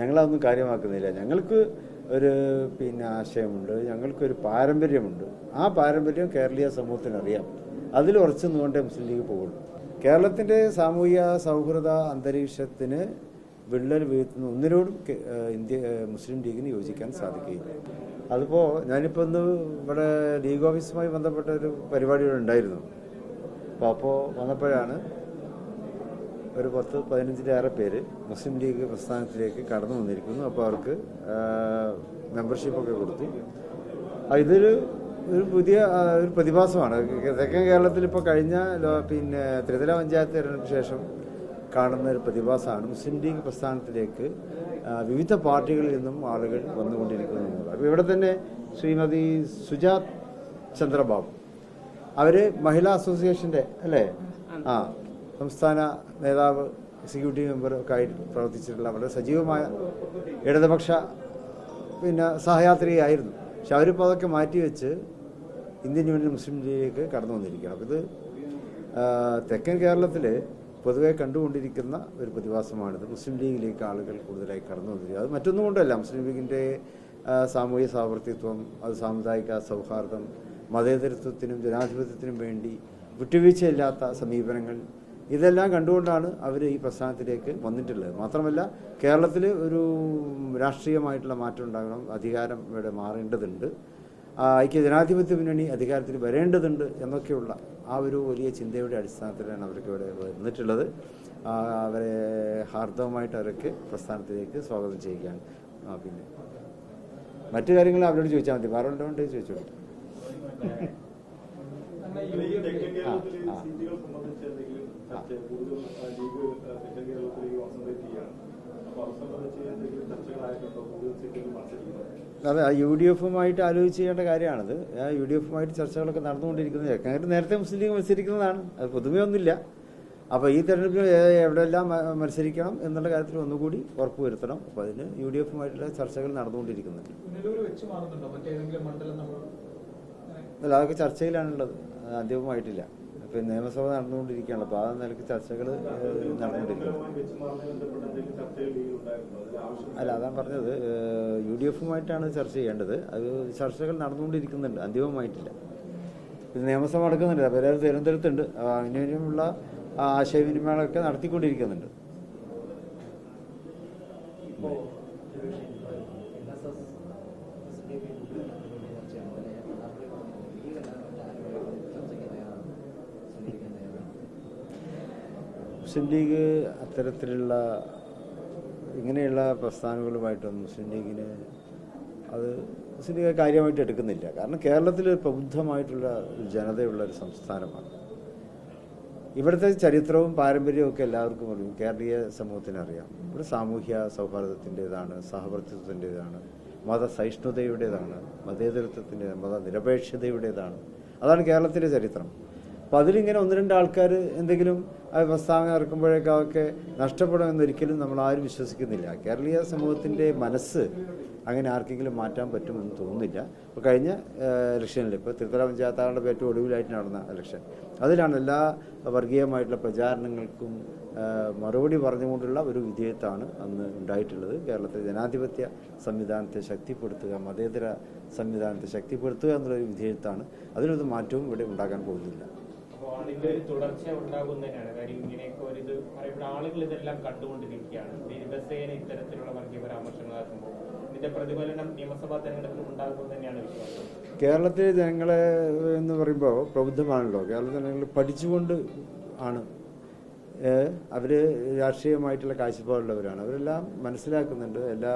ഞങ്ങളതൊന്നും കാര്യമാക്കുന്നില്ല. ഞങ്ങൾക്ക് ഒരു പിന്നെ ആശയമുണ്ട്. ഞങ്ങൾക്കൊരു പാരമ്പര്യമുണ്ട്. ആ പാരമ്പര്യം കേരളീയ സമൂഹത്തിനറിയാം. അതിൽ ഉറച്ചു നിന്നുകൊണ്ടേ മുസ്ലിം ലീഗ് പോകുള്ളൂ. കേരളത്തിന്റെ സാമൂഹിക സൗഹൃദ അന്തരീക്ഷത്തിന് വിള്ളൽ വീഴ്ത്തുന്ന ഒന്നിനോടും ഇന്ത്യ മുസ്ലിം ലീഗിന് യോജിക്കാൻ സാധിക്കുകയില്ല. അതിപ്പോൾ ഞാനിപ്പോൾ ഇന്ന് ഇവിടെ ലീഗ് ഓഫീസുമായി ബന്ധപ്പെട്ട ഒരു പരിപാടി ഇവിടെ ഉണ്ടായിരുന്നു അപ്പോൾ അപ്പോൾ വന്നപ്പോഴാണ് ഒരു പത്ത് പതിനഞ്ചിലേറെ പേര് മുസ്ലിം ലീഗ് പ്രസ്ഥാനത്തിലേക്ക് കടന്നു വന്നിരിക്കുന്നു. അപ്പോൾ അവർക്ക് മെമ്പർഷിപ്പൊക്കെ കൊടുത്തു. ഇതൊരു ഒരു പുതിയ ഒരു പ്രതിഭാസമാണ്. തെക്കൻ കേരളത്തിൽ ഇപ്പോൾ കഴിഞ്ഞ പിന്നെ ത്രിതല പഞ്ചായത്ത് തെരഞ്ഞെടുപ്പിന് ശേഷം കാണുന്ന ഒരു പ്രതിഭാസമാണ് മുസ്ലിം ലീഗ് പ്രസ്ഥാനത്തിലേക്ക് വിവിധ പാർട്ടികളിൽ നിന്നും ആളുകൾ വന്നുകൊണ്ടിരിക്കുന്നു അപ്പോൾ ഇവിടെ തന്നെ ശ്രീമതി സുജാത് ചന്ദ്രബാബു. അവർ മഹിളാ അസോസിയേഷന്റെ അല്ലേ? ആ സംസ്ഥാന നേതാവ് എക്സിക്യൂട്ടീവ് മെമ്പർ ഒക്കെ ആയി പ്രവർത്തിച്ചിട്ടുള്ള വളരെ സജീവമായ ഇടതുപക്ഷ പിന്നെ സഹയാത്രികയായിരുന്നു. പക്ഷെ അവരിപ്പോൾ അതൊക്കെ മാറ്റിവെച്ച് ഇന്ത്യൻ യൂണിയൻ മുസ്ലിം ലീഗിലേക്ക് കടന്നു വന്നിരിക്കുകയാണ്. അപ്പോൾ ഇത് തെക്കൻ കേരളത്തിൽ പൊതുവെ കണ്ടുകൊണ്ടിരിക്കുന്ന ഒരു പ്രതിഭാസമാണിത്. മുസ്ലിം ലീഗിലേക്ക് ആളുകൾ കൂടുതലായി കടന്നു വന്നിരിക്കുക അത് മറ്റൊന്നും കൊണ്ടല്ല. മുസ്ലിം ലീഗിന്റെ സാമൂഹ്യ സാമർത്ഥ്യത്വം അത് സാമുദായിക സൗഹാർദ്ദം മതേതരത്വത്തിനും ജനാധിപത്യത്തിനും വേണ്ടി വിട്ടുവീഴ്ചയില്ലാത്ത സമീപനങ്ങൾ ഇതെല്ലാം കണ്ടുകൊണ്ടാണ് അവർ ഈ പ്രസ്ഥാനത്തിലേക്ക് വന്നിട്ടുള്ളത്. മാത്രമല്ല കേരളത്തിൽ ഒരു രാഷ്ട്രീയമായിട്ടുള്ള മാറ്റം ഉണ്ടാകണം അധികാരം ഇവിടെ മാറേണ്ടതുണ്ട്. ആ, ഐക്യ ജനാധിപത്യ മുന്നണി അധികാരത്തിൽ വരേണ്ടതുണ്ട് എന്നൊക്കെയുള്ള ആ ഒരു വലിയ ചിന്തയുടെ അടിസ്ഥാനത്തിലാണ് അവർക്ക് ഇവിടെ വന്നിട്ടുള്ളത്. അവരെ ഹാർദവമായിട്ട് അവർക്ക് പ്രസ്ഥാനത്തിലേക്ക് സ്വാഗതം ചെയ്യുകയാണ്. പിന്നെ. മറ്റു കാര്യങ്ങൾ അവരോട് ചോദിച്ചാൽ മതി. വേറെ ചോദിച്ചോളൂ. ഈ തെക്കൻ കേരളത്തിലെ ആ, ആ. ചർച്ച കൂടുതൽ ലീഗ് തെക്കൻ കേരളത്തിലേക്ക് കോൺസെൻട്രേറ്റ് അത് യു ഡി എഫുമായിട്ട് ആലോചിച്ച് ചെയ്യേണ്ട കാര്യമാണത് ആ യു ഡി എഫുമായിട്ട് ചർച്ചകളൊക്കെ നടന്നുകൊണ്ടിരിക്കുന്നത് അങ്ങനെ നേരത്തെ മുസ്ലിം ലീഗ് മത്സരിക്കുന്നതാണ്. അത് പൊതുവെയൊന്നുമില്ല അപ്പോൾ ഈ തെരഞ്ഞെടുപ്പിൽ എവിടെയെല്ലാം മത്സരിക്കണം എന്നുള്ള കാര്യത്തിൽ ഒന്നുകൂടി ഉറപ്പ് വരുത്തണം. അപ്പോൾ അതിന് യു ഡി എഫുമായിട്ടുള്ള ചർച്ചകൾ നടന്നുകൊണ്ടിരിക്കുന്നുണ്ട് അല്ല അതൊക്കെ ചർച്ചയിലാണുള്ളത്. അന്തിമമായിട്ടില്ല. ഇപ്പം നിയമസഭ നടന്നുകൊണ്ടിരിക്കുകയാണ്. അപ്പോൾ ആ നിലയ്ക്ക് ചർച്ചകൾ ആവശ്യം അല്ല അതാണ് പറഞ്ഞത് യു ഡി എഫുമായിട്ടാണ് ചർച്ച ചെയ്യേണ്ടത്. അത് ചർച്ചകൾ നടന്നുകൊണ്ടിരിക്കുന്നുണ്ട്. അന്തിമമായിട്ടില്ല. ഇത് നിയമസഭ നടക്കുന്നുണ്ട്. അപ്പോൾ എല്ലാവരും തിരുവനന്തപുരത്തുണ്ട്. അതിനുള്ള ആശയവിനിമയങ്ങളൊക്കെ നടത്തിക്കൊണ്ടിരിക്കുന്നുണ്ട്. മുസ്ലിം ലീഗ് അത്തരത്തിലുള്ള ഇങ്ങനെയുള്ള പ്രസ്ഥാനങ്ങളുമായിട്ടൊന്നും മുസ്ലിം ലീഗിന് അത് മുസ്ലിം ലീഗ് കാര്യമായിട്ട് എടുക്കുന്നില്ല. കാരണം കേരളത്തിൽ പ്രബുദ്ധമായിട്ടുള്ള ജനതയുള്ള ഒരു സംസ്ഥാനമാണ്. ഇവിടുത്തെ ചരിത്രവും പാരമ്പര്യവും ഒക്കെ എല്ലാവർക്കും അറിയും കേരളീയ സമൂഹത്തിന് അറിയാം ഇവിടെ സാമൂഹ്യ സൗഹാർദ്ദത്തിന്റെതാണ് സഹവർത്തിത്വത്തിന്റെതാണ് മതസഹിഷ്ണുതയുടേതാണ് മതേതരത്വത്തിന്റെ മതനിരപേക്ഷതയുടേതാണ്. അതാണ് കേരളത്തിന്റെ ചരിത്രം. അപ്പം അതിലിങ്ങനെ ഒന്ന് രണ്ട് ആൾക്കാർ എന്തെങ്കിലും പ്രസ്താവന ഇറക്കുമ്പോഴേക്കും അതൊക്കെ നഷ്ടപ്പെടുമെന്ന് ഒരിക്കലും നമ്മൾ ആരും വിശ്വസിക്കുന്നില്ല. കേരളീയ സമൂഹത്തിന്റെ മനസ്സ് അങ്ങനെ ആർക്കെങ്കിലും മാറ്റാൻ പറ്റുമെന്ന് തോന്നുന്നില്ല. ഇപ്പോൾ കഴിഞ്ഞ ഇലക്ഷനിൽ ഇപ്പോൾ തിരുത്തല പഞ്ചായത്താളുടെ ഏറ്റവും ഒടുവിലായിട്ട് നടന്ന ഇലക്ഷൻ. അതിലാണ് എല്ലാ വർഗീയമായിട്ടുള്ള പ്രചാരണങ്ങൾക്കും മറുപടി പറഞ്ഞുകൊണ്ടുള്ള ഒരു വിധേയത്താണ് അന്ന് ഉണ്ടായിട്ടുള്ളത്. കേരളത്തിലെ ജനാധിപത്യ സംവിധാനത്തെ ശക്തിപ്പെടുത്തുക മതേതര സംവിധാനത്തെ ശക്തിപ്പെടുത്തുക എന്നുള്ളൊരു വിധേയത്താണ്. അതിനൊരു മാറ്റവും ഇവിടെ ഉണ്ടാകാൻ പോകുന്നില്ല. അപ്പോൾ അതിന്റെ ഒരു തുടർച്ച ഉണ്ടാകുന്നതിനാണ്. കാര്യം ഇങ്ങനെയൊക്കെ ഒരു ഇത് പറയുമ്പോൾ ആളുകൾ ഇതെല്ലാം കണ്ടുകൊണ്ടിരിക്കുകയാണ്. ദിവസേന ഇത്തരത്തിലുള്ള വർഗീയ പരാമർശങ്ങൾ നടത്തുമ്പോൾ ഇതിന്റെ പ്രതിഫലനം നിയമസഭാ തെരഞ്ഞെടുപ്പിൽ ഉണ്ടാകുമെന്ന് തന്നെയാണ് വിശ്വാസം. കേരളത്തിലെ ജനങ്ങളെ എന്ന് പറയുമ്പോൾ പ്രബുദ്ധമാണല്ലോ. കേരളത്തിലെ ജനങ്ങൾ പഠിച്ചുകൊണ്ട് ആണ്. അവർ രാഷ്ട്രീയമായിട്ടുള്ള കാഴ്ചപ്പാടുള്ളവരാണ്. അവരെല്ലാം മനസ്സിലാക്കുന്നുണ്ട്. എല്ലാ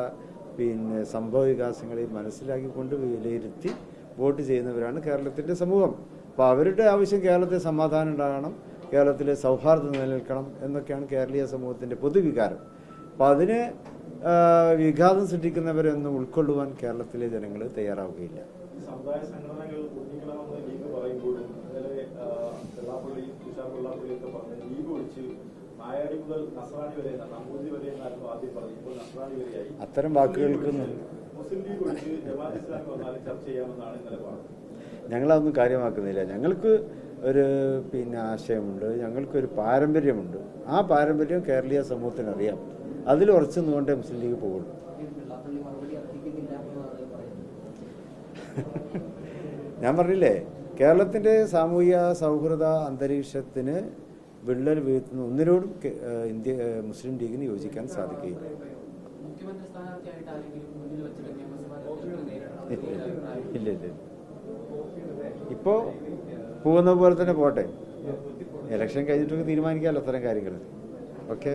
പിന്നെ സംഭവ വികാസങ്ങളെയും മനസ്സിലാക്കിക്കൊണ്ട് വിലയിരുത്തി വോട്ട് ചെയ്യുന്നവരാണ് കേരളത്തിന്റെ സമൂഹം. അപ്പോൾ അവരുടെ ആവശ്യം കേരളത്തിൽ സമാധാനം ഉണ്ടാകണം കേരളത്തിൽ സൗഹാർദ്ദം നിലനിൽക്കണം എന്നൊക്കെയാണ് കേരളീയ സമൂഹത്തിന്റെ പൊതുവികാരം. അപ്പോൾ അതിന് വിഘാതം സൃഷ്ടിക്കുന്നവരൊന്നും ഉൾക്കൊള്ളുവാൻ കേരളത്തിലെ ജനങ്ങൾ തയ്യാറാവുകയില്ല. സമുദായ സംഘടനകൾ ഒന്നിക്കണമെന്ന് ലീഗ് പറയുമ്പോഴും ഇന്നലെ ആ, വെള്ളാപ്പള്ളി തുഷാർ വെള്ളാപ്പള്ളിയൊക്കെ പറഞ്ഞ് ലീഗ് ഒഴിച്ച് നായാടി മുതൽ നസ്രാണി വരെ വരെ എന്നായിരുന്നു ആദ്യം ഇപ്പോൾ നസ്രാണി വരെയായി. അത്തരം വാക്കുകൾക്ക് മുസ്ലിം ലീഗ് ഒഴിച്ച് ജമാഅത്ത് ഇസ്ലാമി വന്നാലും ചർച്ച ചെയ്യാമെന്നാണ് പറഞ്ഞത്. ഞങ്ങളതൊന്നും കാര്യമാക്കുന്നില്ല. ഞങ്ങൾക്ക് ഒരു പിന്നെ ആശയമുണ്ട്. ഞങ്ങൾക്കൊരു പാരമ്പര്യമുണ്ട്. ആ പാരമ്പര്യം കേരളീയ സമൂഹത്തിന് അറിയാം അതിൽ ഉറച്ചു നിന്നുകൊണ്ടേ മുസ്ലിം ലീഗ് പോകുള്ളൂ. ഞാൻ പറഞ്ഞില്ലേ കേരളത്തിന്റെ സാമൂഹിക സൗഹൃദ അന്തരീക്ഷത്തിന് വിള്ളൽ വീഴ്ത്തുന്ന ഒന്നിനോടും ഇന്ത്യ മുസ്ലിം ലീഗിന് യോജിക്കാൻ സാധിക്കുകയില്ല. ഇല്ല ഇല്ല. ഇപ്പോൾ പോകുന്ന പോലെ തന്നെ പോട്ടെ. ഇലക്ഷൻ കഴിഞ്ഞിട്ടൊക്കെ തീരുമാനിക്കാമല്ലോ അത്തരം കാര്യങ്ങൾ ഓക്കെ?